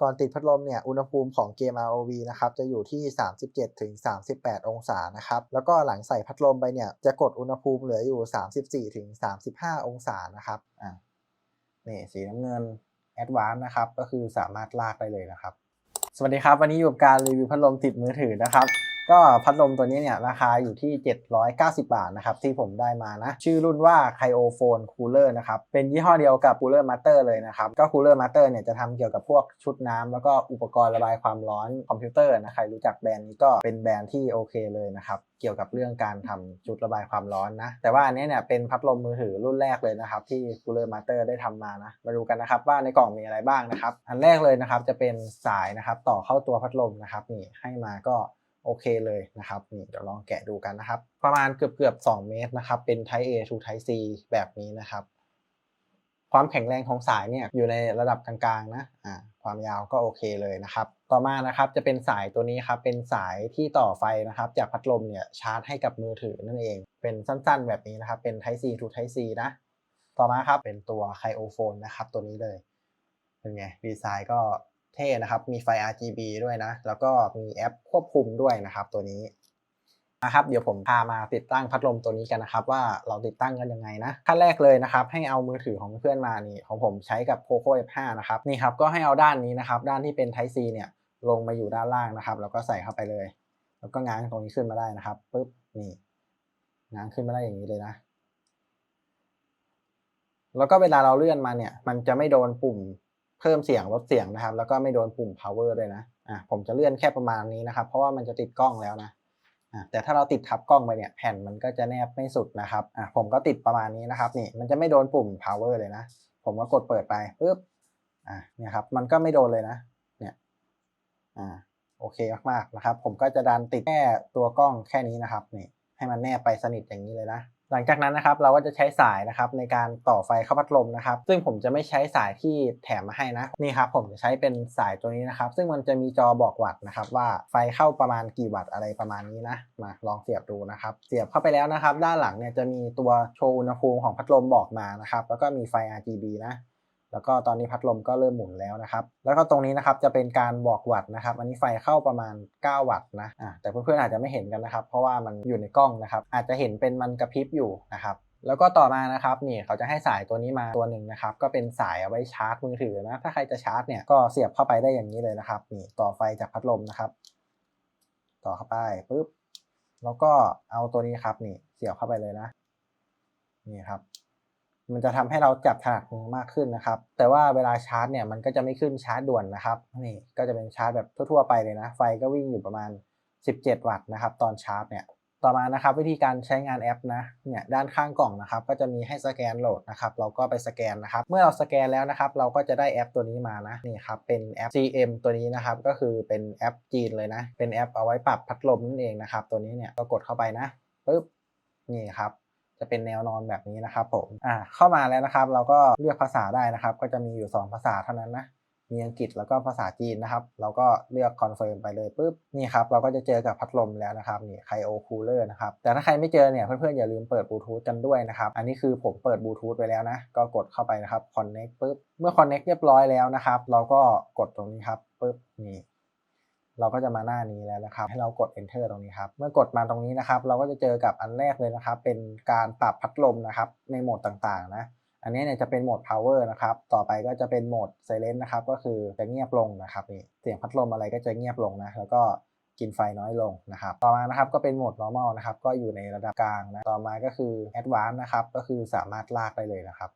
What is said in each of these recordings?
ก่อนติดพัดลมเนี่ยอุณหภูมิของเกม ROV นะครับจะอยู่ที่ 37ถึง38 องศานะครับแล้วก็หลังใส่พัดลมไปเนี่ยจะกดอุณหภูมิเหลืออยู่ 34ถึง35 องศานะครับอ่านี่สีน้ำเงินแอดวานนะครับก็คือสามารถลากได้เลยนะครับ สวัสดีครับ วันนี้อยู่กับการรีวิวพัดลมติดมือถือนะครับ ก็พัดลมตัวนี้เนี่ยราคาอยู่ที่ 790 บาทนะครับที่ผมได้มานะ ชื่อรุ่นว่า Cryophone Cooler นะครับ เป็นยี่ห้อเดียวกับ Cooler Master เลยนะครับ ก็ Cooler Master เนี่ยจะทำเกี่ยวกับพวกชุดน้ำแล้วก็อุปกรณ์ระบายความร้อนคอมพิวเตอร์นะใครรู้จักแบรนด์นี้ก็เป็นแบรนด์ที่โอเคเลยนะครับเกี่ยวกับเรื่องการทำชุดระบายความร้อนนะ แต่ว่าอันนี้เนี่ยเป็นพัดลมมือถือรุ่นแรกเลยนะครับที่ Cooler Master ได้ทำมานะ มาดูกันนะครับว่าในกล่องมีอะไรบ้างนะครับ อันแรกเลยนะครับจะเป็นสายนะครับต่อเข้าตัวพัดลมนะครับนี่ให้มาก็ โอเคเลยนะครับนี่เดี๋ยวลองแกะดูกันนะครับ ประมาณเกือบเกือบ2เมตรนะครับ เป็น Type A to Type C แบบนี้นะครับ ความแข็งแรงของสายเนี่ยอยู่ในระดับกลางๆนะอ่าความยาวก็โอเคเลยนะครับ ต่อมานะครับจะเป็นสายตัวนี้ครับเป็นสายที่ต่อไฟนะครับ จากพัดลมเนี่ยชาร์จให้กับมือถือนั่นเอง เป็นสั้นๆ แบบนี้นะครับ เป็น Type C to Type C นะ ต่อมาครับเป็นตัว c r y o p h o n นะครับ ตัวนี้เลยเป็นไงดีไซน์ก็ เท่นะครับ มีไฟ RGB ด้วยนะ แล้วก็มีแอปควบคุมด้วยนะครับตัวนี้นะครับเดี๋ยวผมพามาติดตั้งพัดลมตัวนี้กันนะครับ ว่าเราติดตั้งกันยังไงนะขั้นแรกเลยนะครับ ให้เอามือถือของเพื่อนมานี่ของผมใช้กับ Poco F5 นะครับนี่ครับก็ให้เอาด้านนี้นะครับ ด้านที่เป็น Type C เนี่ยลงมาอยู่ด้านล่างนะครับ แล้วก็ใส่เข้าไปเลย แล้วก็ง้างตรงนี้ขึ้นมาได้นะครับปึ๊บนี่ง้างขึ้นมาได้อย่างนี้เลยนะ แล้วก็เวลาเราเลื่อนมาเนี่ย มันจะไม่โดนปุ่ม เพิ่มเสียงลดเสียงนะครับ แล้วก็ไม่โดนปุ่ม power ด้วยนะอะผมจะเลื่อนแค่ประมาณนี้นะครับ เพราะว่ามันจะติดกล้องแล้วนะอะแต่ถ้าเราติดทับกล้องไปเนี่ยแผ่นมันก็จะแนบไม่สุดนะครับอะผมก็ติดประมาณนี้นะครับนี่มันจะไม่โดนปุ่ม power เลยนะ ผมก็กดเปิดไปปุ๊บอะเนี่ยครับมันก็ไม่โดนเลยนะเนี่ยอ่าโอเคมากๆนะครับ ผมก็จะดันติดแค่ตัวกล้องแค่นี้นะครับนี่ให้มันแนบไปสนิทอย่างนี้เลยนะ หลังจากนั้นนะครับเราก็จะใช้สายนะครับในการต่อไฟเข้าพัดลมนะครับ ซึ่งผมจะไม่ใช้สายที่แถมมาให้นะนี่ครับผมจะใช้เป็นสายตัวนี้นะครับ ซึ่งมันจะมีจอบอกวัตต์นะครับ ว่าไฟเข้าประมาณกี่วัตต์อะไรประมาณนี้นะมาลองเสียบดูนะครับ เสียบเข้าไปแล้วนะครับ ด้านหลังเนี่ยจะมีตัวโชว์อุณหภูมิของพัดลมบอกมานะครับแล้วก็มีไฟ RGB นะ แล้วก็ตอนนี้พัดลมก็เริ่มหมุนแล้วนะครับ แล้วก็ตรงนี้นะครับจะเป็นการบอกวัตต์นะครับ อันนี้ไฟเข้าประมาณ 9 วัตต์นะอ่าแต่เพื่อนๆอาจจะไม่เห็นกันนะครับ เพราะว่ามันอยู่ในกล้องนะครับ อาจจะเห็นเป็นมันกระพริบอยู่นะครับ แล้วก็ต่อมานะครับนี่เขาจะให้สายตัวนี้มาตัวหนึ่งนะครับ ก็เป็นสายเอาไว้ชาร์จมือถือนะ ถ้าใครจะชาร์จเนี่ยก็เสียบเข้าไปได้อย่างนี้เลยนะครับนี่ต่อไฟจากพัดลมนะครับ ต่อเข้าไปปุ๊บ แล้วก็เอาตัวนี้ครับนี่เสียบเข้าไปเลยนะ นี่ครับ มันจะทำให้เราจับถนัดมือมากขึ้นนะครับ แต่ว่าเวลาชาร์จเนี่ยมันก็จะไม่ขึ้นชาร์จด่วนนะครับนี่ก็จะเป็นชาร์จแบบทั่วๆไปเลยนะ ไฟก็วิ่งอยู่ประมาณ 17 วัตต์นะครับ ตอนชาร์จเนี่ยต่อมานะครับวิธีการใช้งานแอปนะเนี่ยด้านข้างกล่องนะครับ ก็จะมีให้สแกนโหลดนะครับเราก็ไปสแกนนะครับ เมื่อเราสแกนแล้วนะครับเราก็จะได้แอปตัวนี้มานะนี่ครับเป็นแอป CM ตัวนี้นะครับก็คือเป็นแอปจีนเลยนะ เป็นแอปเอาไว้ปรับพัดลมนั่นเองนะครับ ตัวนี้เนี่ยก็กดเข้าไปนะปึ๊บนี่ครับ จะเป็นแนวนอนแบบนี้นะครับผมอ่าเข้ามาแล้วนะครับ เราก็เลือกภาษาได้นะครับ ก็จะมีอยู่ 2 ภาษาเท่านั้นนะมีอังกฤษแล้วก็ภาษาจีนนะครับ เราก็เลือกคอนเฟิร์มไปเลยปุ๊บนี่ครับ เราก็จะเจอกับพัดลมแล้วนะครับนี่ไคโอคูลเลอร์นะครับ แต่ถ้าใครไม่เจอเนี่ย เพื่อนๆ อย่าลืมเปิดบลูทูธกันด้วยนะครับ อันนี้คือผมเปิดบลูทูธไปแล้วนะ ก็กดเข้าไปนะครับ connect ปุ๊บเมื่อ connect เรียบร้อยแล้วนะครับ เราก็กดตรงนี้ครับปุ๊บนี่ เราก็จะมาหน้านี้แล้วนะครับ ให้เรากด enter ตรงนี้ครับ เมื่อกดมาตรงนี้นะครับ เราก็จะเจอกับอันแรกเลยนะครับ เป็นการปรับพัดลมนะครับ ในโหมดต่างๆ นะ อันนี้เนี่ยจะเป็นโหมด power นะครับ ต่อไปก็จะเป็นโหมด silent นะครับ ก็คือจะเงียบลงนะครับนี่ เสียงพัดลมอะไรก็จะเงียบลงนะ แล้วก็กินไฟน้อยลงนะครับ ต่อมานะครับก็เป็นโหมด normal นะครับ ก็อยู่ในระดับกลางนะ ต่อมาก็คือ advanced นะครับ ก็คือสามารถลากได้เลยนะครับ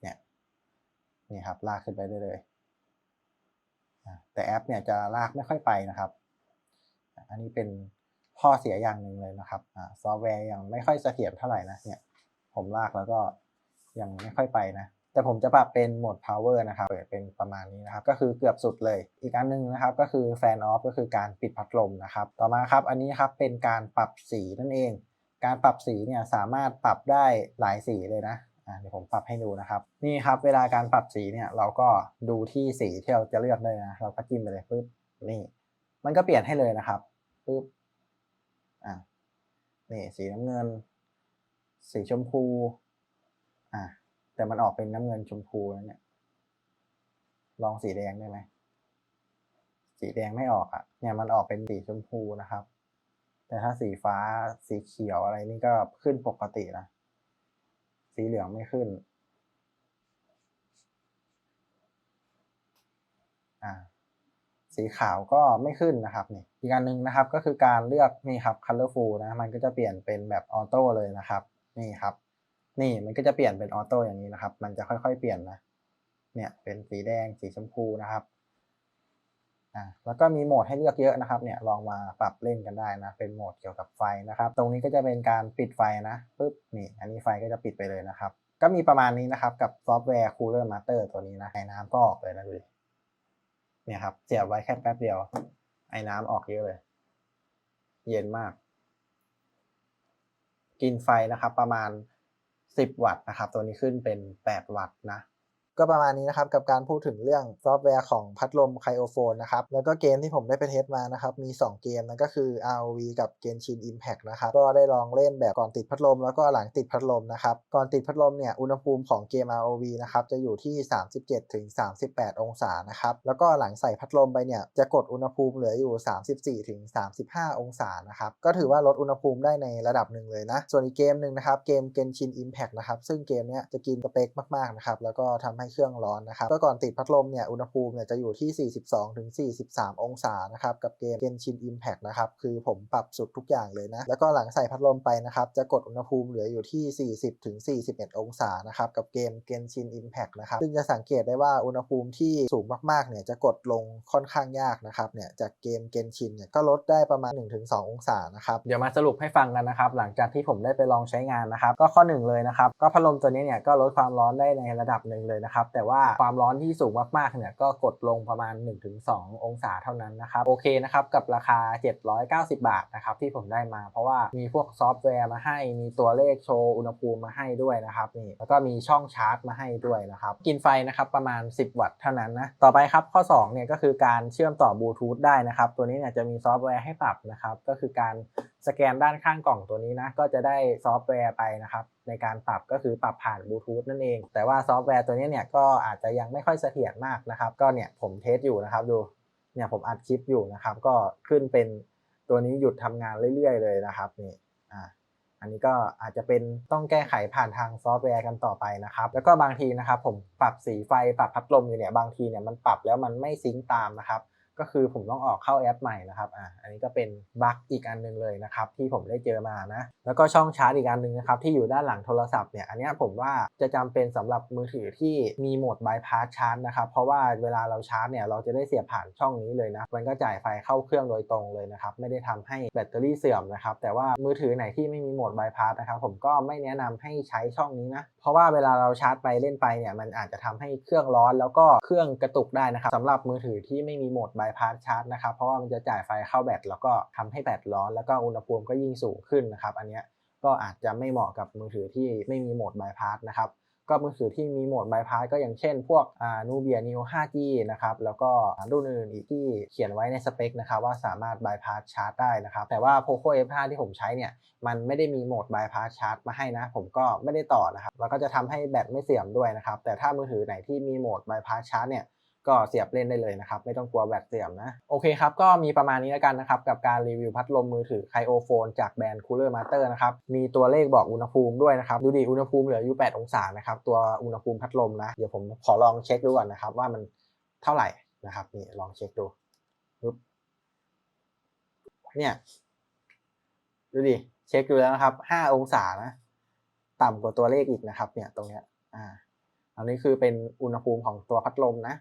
เนี่ย นี่ครับ ลากขึ้นไปได้เลย แต่แอปเนี่ยจะลากไม่ค่อยไปนะครับ อันนี้เป็นข้อเสียอย่างหนึ่งเลยนะครับซอฟต์แวร์ยังไม่ค่อยเสถียรเท่าไหร่นะเนี่ยผมลากแล้วก็ยังไม่ค่อยไปนะ แต่ผมจะปรับเป็นโหมด power นะครับเปิดเป็นประมาณนี้นะครับ ก็คือเกือบสุดเลย อีกอันหนึงนะครับ ก็คือ fan off ก็คือการปิดพัดลมนะครับ ต่อมาครับ อันนี้ครับเป็นการปรับสีนั่นเอง การปรับสีเนี่ยสามารถปรับได้หลายสีเลยนะ เดี๋ยวผมปรับให้ดูนะครับ นี่ครับเวลาการปรับสีเนี่ยเราก็ดูที่สีที่เราจะเลือกได้นะเราก็จิ้มไปเลยปุ๊บนี่ มันก็เปลี่ยนให้เลยนะครับปุ๊บอ่านี่สีน้ำเงิน สีชมพูอ่าแต่มันออกเป็นน้ำเงินชมพูแล้วเนี่ย ลองสีแดงได้ไหมสีแดงไม่ออกอะ่ะ เนี่ยมันออกเป็นสีชมพูนะครับ แต่ถ้าสีฟ้าสีเขียวอะไรนี่ก็ขึ้นปกตินะ สีเหลืองไม่ขึ้น อ่า สีขาวก็ไม่ขึ้นนะครับนี่อีกอันหนึ่งนะครับก็คือการเลือกนี่ครับ colorful นะ มันก็จะเปลี่ยนเป็นแบบออโต้เลยนะครับ นี่ครับ นี่มันก็จะเปลี่ยนเป็นออโต้อย่างนี้นะครับ มันจะค่อยๆ เปลี่ยนนะ เนี่ยเป็นสีแดงสีชมพูนะครับ อ่าแล้วก็มีโหมดให้เลือกเยอะนะครับเนี่ยลองมาปรับเล่นกันได้นะ เป็นโหมดเกี่ยวกับไฟนะครับ ตรงนี้ก็จะเป็นการปิดไฟนะปึ๊บนี่อันนี้ไฟก็จะปิดไปเลยนะครับ ก็มีประมาณนี้นะครับกับซอฟต์แวร์ Cooler Master ตัวนี้นะไอ้น้ำก็ออกเลยนะดูดิเนี่ยครับเสียบไว้แค่แป๊บเดียว ไอ้น้ำออกเยอะเลย เย็นมาก กินไฟนะครับประมาณ 10 วัตต์นะครับ ตัวนี้ขึ้นเป็น 8 วัตต์นะ ก็ประมาณนี้นะครับกับการพูดถึงเรื่องซอฟต์แวร์ของพัดลมไคโอโฟนนะครับแล้วก็เกมที่ผมได้ไปเทสมานะครับมี 2 เกมนั่นก็คือ ROV กับ Genshin Impact นะครับก็ได้ลองเล่นแบบก่อนติดพัดลม แล้วก็หลังติดพัดลมนะครับก่อนติดพัดลมเนี่ยอุณหภูมิของเกม ROV นะครับจะอยู่ที่ 37ถึง38 องศานะครับแล้วก็หลังใส่พัดลมไปเนี่ยจะกดอุณหภูมิเหลืออยู่ 34ถึง35 องศานะครับก็ถือว่าลดอุณหภูมิได้ในระดับหนึ่งเลยนะส่วนอีกเกมหนึ่งนะครับเกม Genshin Impact นะครับซึ่งเกมเนี้ยจะกินสเปคมากๆนะครับแล้วก็ทำให้เครื่องร้อนนะครับก็ก่อนติดพัดลมเนี่ยอุณหภูมิเนี่ยจะอยู่ที่ 42ถึง43 องศานะครับกับเกม Genshin Impact นะครับคือผมปรับสุดทุกอย่างเลยนะ แล้วก็หลังใส่พัดลมไปนะครับจะกดอุณหภูมิเหลืออยู่ที่ 40ถึง41 องศานะครับกับเกม Genshin Impact นะครับซึ่งจะสังเกตได้ว่าอุณหภูมิที่สูงมากๆเนี่ยจะกดลงค่อนข้างยากนะครับเนี่ยจากเกม Genshin เนี่ยก็ลดได้ประมาณ 1-2 องศานะครับเดี๋ยวมาสรุปให้ฟังกันนะครับหลังจากที่ผมได้ไปลองใช้งานนะครับก็ข้อหนึ่งเลยนะครับก็พัดลมตัวนี้เนี่ยก็ลดความร้อนได้ในระดับหนึ่งเลยนะครับแต่ว่าความร้อนที่สูงมากๆเนี่ยก็กดลงประมาณ 1-2 องศาเท่านั้นนะครับ โอเคนะครับ กับราคา 790 บาทนะครับที่ผมได้มา เพราะว่ามีพวกซอฟต์แวร์มาให้ มีตัวเลขโชว์อุณหภูมิมาให้ด้วยนะครับนี่แล้วก็มีช่องชาร์จมาให้ด้วยนะครับ กินไฟนะครับประมาณ 10 วัตต์เท่านั้นนะ ต่อไปครับข้อ2เนี่ยก็คือการเชื่อมต่อบลูทูธได้นะครับ ตัวนี้เนี่ยจะมีซอฟต์แวร์ให้ปรับนะครับ ก็คือการ สแกนด้านข้างกล่องตัวนี้นะก็จะได้ซอฟต์แวร์ไปนะครับในการปรับก็คือปรับผ่านบลูทูธนั่นเอง แต่ว่าซอฟต์แวร์ตัวนี้เนี่ยก็อาจจะยังไม่ค่อยเสถียรมากนะครับ ก็เนี่ยผมเทสอยู่นะครับดูเนี่ยผมอัดคลิปอยู่นะครับ ก็ขึ้นเป็นตัวนี้หยุดทำงานเรื่อย ๆ เลยนะครับนี่อ่าอันนี้ก็อาจจะเป็นต้องแก้ไขผ่านทางซอฟต์แวร์กันต่อไปนะครับ แล้วก็บางทีนะครับผมปรับสีไฟปรับพัดลมอยู่เนี่ยบางทีเนี่ยมันปรับแล้วมันไม่ซิงค์ตามนะครับ ก็คือผมต้องออกเข้าแอปใหม่นะครับอ่าอันนี้ก็เป็นบั๊กอีกอันหนึงเลยนะครับที่ผมได้เจอมานะ แล้วก็ช่องชาร์จอีกอันหนึ่งนะครับที่อยู่ด้านหลังโทรศัพท์เนี่ยอันนี้ผมว่าจะจำเป็นสำหรับมือถือที่มีโหมดบายพาสชาร์จนะครับเพราะว่าเวลาเราชาร์จเนี่ยเราจะได้เสียบผ่านช่องนี้เลยนะมันก็จ่ายไฟเข้าเครื่องโดยตรงเลยนะครับไม่ได้ทำให้แบตเตอรี่เสื่อมนะครับแต่ว่ามือถือไหนที่ไม่มีโหมดบายพาสนะครับผมก็ไม่แนะนำให้ใช้ช่องนี้นะ ราะว่าเวลาเราชาร์จไปเล่นไปเนี่ยมันอาจจะทำให้เครื่องร้อนแล้วก็เครื่องกระตุกได้นะครับสำหรับมือถือที่ไม่มีโหมดบายพาสชาร์จนะครับเพราะว่ามันจะจ่ายไฟเข้าแบตแล้วก็ทำให้แบตร้อนแล้วก็อุณหภูมิก็ยิ่งสูงขึ้นนะครับ อันเนี้ยก็อาจจะไม่เหมาะกับมือถือที่ไม่มีโหมดบายพาสนะครับ ก็มือถือที่มีโหมดบายพาสก็อย่างเช่น พวกนูเบียนิว 5G นะครับ แล้วก็รุ่นอื่นอีกที่เขียนไว้ในสเปคนะครับว่าสามารถบายพาสชาร์จได้นะครับ แต่ว่า Poco F5 ที่ผมใช้เนี่ย มันไม่ได้มีโหมดบายพาสชาร์จมาให้นะ ผมก็ไม่ได้ต่อนะครับ แล้วก็จะทำให้แบตไม่เสื่อมด้วยนะครับ แต่ถ้ามือถือไหนที่มีโหมดบายพาสชาร์จเนี่ย ก็เสียบเล่นได้เลยนะครับ ไม่ต้องกลัวแบตเสื่อมนะ โอเคครับ ก็มีประมาณนี้แล้วกันนะครับ กับการรีวิวพัดลมมือถือไคโอโฟนจากแบรนด์ Cooler Master นะครับ มีตัวเลขบอกอุณหภูมิด้วยนะครับ ดูดิอุณหภูมิเหลืออยู่ 8 องศานะครับ ตัวอุณหภูมิพัดลมนะ เดี๋ยวผมขอลองเช็คดูก่อนนะครับ ว่ามันเท่าไหร่นะครับนี่ลองเช็คดูเนี่ยดูดิเช็คดูแล้วนะครับ 5 องศานะ ต่ำกว่าตัวเลขอีกนะครับ เนี่ยตรงเนี้ยอ่าอันนี้คือเป็นอุณหภูมิของตัวพัดลมนะ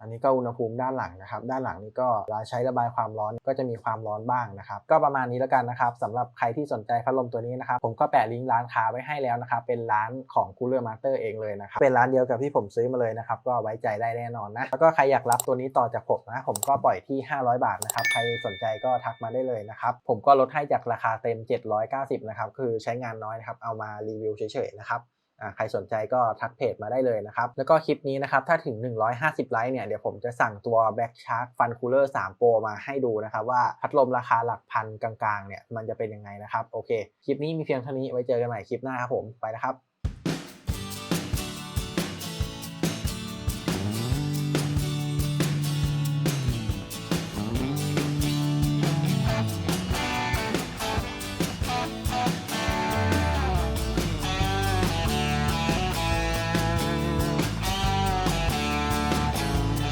อันนี้ก็อุณหภูมิด้านหลังนะครับ ด้านหลังนี้ก็เวลาใช้ระบายความร้อนก็จะมีความร้อนบ้างนะครับ ก็ประมาณนี้แล้วกันนะครับสำหรับใครที่สนใจพัดลมตัวนี้นะครับ ผมก็แปะลิงก์ร้านค้าไว้ให้แล้วนะครับ เป็นร้านของ Cooler Master เองเลยนะครับ เป็นร้านเดียวกับที่ผมซื้อมาเลยนะครับ ก็ไว้ใจได้แน่นอนนะ แล้วก็ใครอยากรับตัวนี้ต่อจากผมนะ ผมก็ปล่อยที่ 500 บาทนะครับ ใครสนใจก็ทักมาได้เลยนะครับ ผมก็ลดให้จากราคาเต็ม 790 นะครับ คือใช้งานน้อยนะครับ เอามารีวิวเฉยๆนะครับ ใครสนใจก็ทักเพจมาได้เลยนะครับ แล้วก็คลิปนี้นะครับ ถ้าถึง 150 ไลค์เนี่ย เดี๋ยวผมจะสั่งตัว Black Shark Fun Cooler 3 Pro มาให้ดูนะครับ ว่าพัดลมราคาหลักพันกลางๆเนี่ยมันจะเป็นยังไงนะครับ โอเค คลิปนี้มีเพียงเท่านี้ไว้เจอกันใหม่คลิปหน้าครับผมไปนะครับ